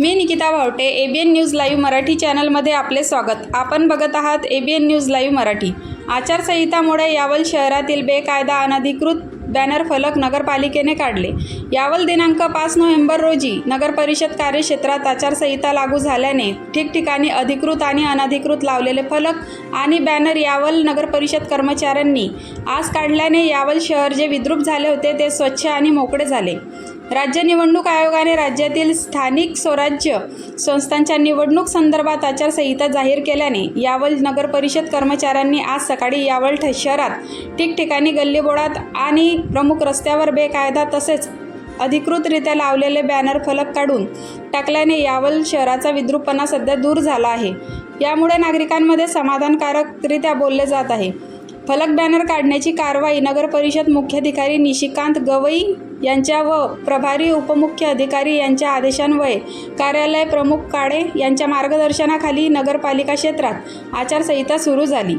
Me Nikita Bhavte A B N news live Marathi चॅनलमध्ये आपले स्वागत. आपण बघत आहात A B N news live Marathi. आचारसंहितामुळे Yawal शहरातील बेकायदा अनधिकृत बॅनर फलक नगरपालिकेने काढले. यावल दिनांक पाच नोव्हेंबर रोजी नगर परिषद कार्यक्षेत्रात आचारसंहिता लागू झाल्याने ठिकठिकाणी अधिकृत आणि अनधिकृत लावलेले फलक आणि बॅनर यावल नगर परिषद कर्मचाऱ्यांनी आज काढल्याने यावल शहर जे विद्रूप झाले होते ते स्वच्छ आणि मोकळे झाले. राज्य निवडणूक आयोगाने राज्यातील स्थानिक स्वराज्य संस्थांच्या निवडणूक संदर्भात आचारसंहिता जाहीर केल्याने यावल नगर परिषद कर्मचाऱ्यांनी आज सकाळी यावल ठ- शहरात ठिकठिकाणी गल्लीबोळात आणि प्रमुख रस्त्यावर बेकायदा तसेच अधिकृतरित्या लावलेले बॅनर फलक काढून टाकल्याने यावल शहराचा विद्रूपपणा सध्या दूर झाला आहे. यामुळे नागरिकांमध्ये समाधानकारकरित्या बोलले जात आहे. फलक बॅनर काढण्याची कारवाई नगर परिषद मुख्याधिकारी निशिकांत गवई यांच्या व प्रभारी उपमुख्य अधिकारी यांच्या आदेशान्वये कार्यालय प्रमुख काळे यांच्या मार्गदर्शनाखाली नगरपालिका क्षेत्रात आचारसंहिता सुरू झाली.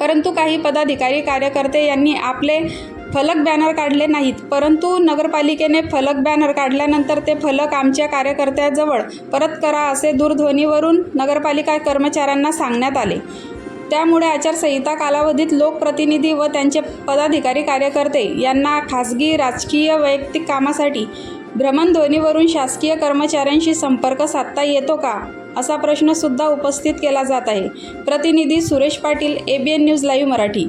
परंतु काही पदाधिकारी कार्यकर्ते यांनी आपले फलक बॅनर काढले नाहीत. परंतु नगरपालिकेने फलक बॅनर काढल्यानंतर ते फलक आमच्या कार्यकर्त्याजवळ परत करा असे दूरध्वनीवरून नगरपालिका कर्मचाऱ्यांना सांगण्यात आले. त्यामुळे आचारसंहिता कालावधीत लोकप्रतिनिधी व त्यांचे पदाधिकारी कार्यकर्ते यांना खासगी राजकीय वैयक्तिक कामासाठी भ्रमणध्वनीवरून शासकीय कर्मचाऱ्यांशी संपर्क साधता येतो का? असा प्रश्नसुद्धा उपस्थित केला जात आहे. प्रतिनिधी Suresh Patil A B N news live Marathi.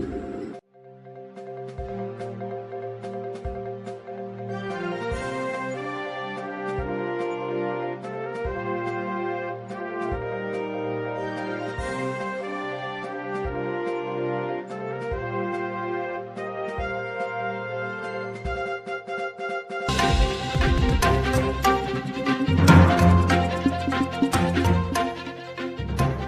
Bye.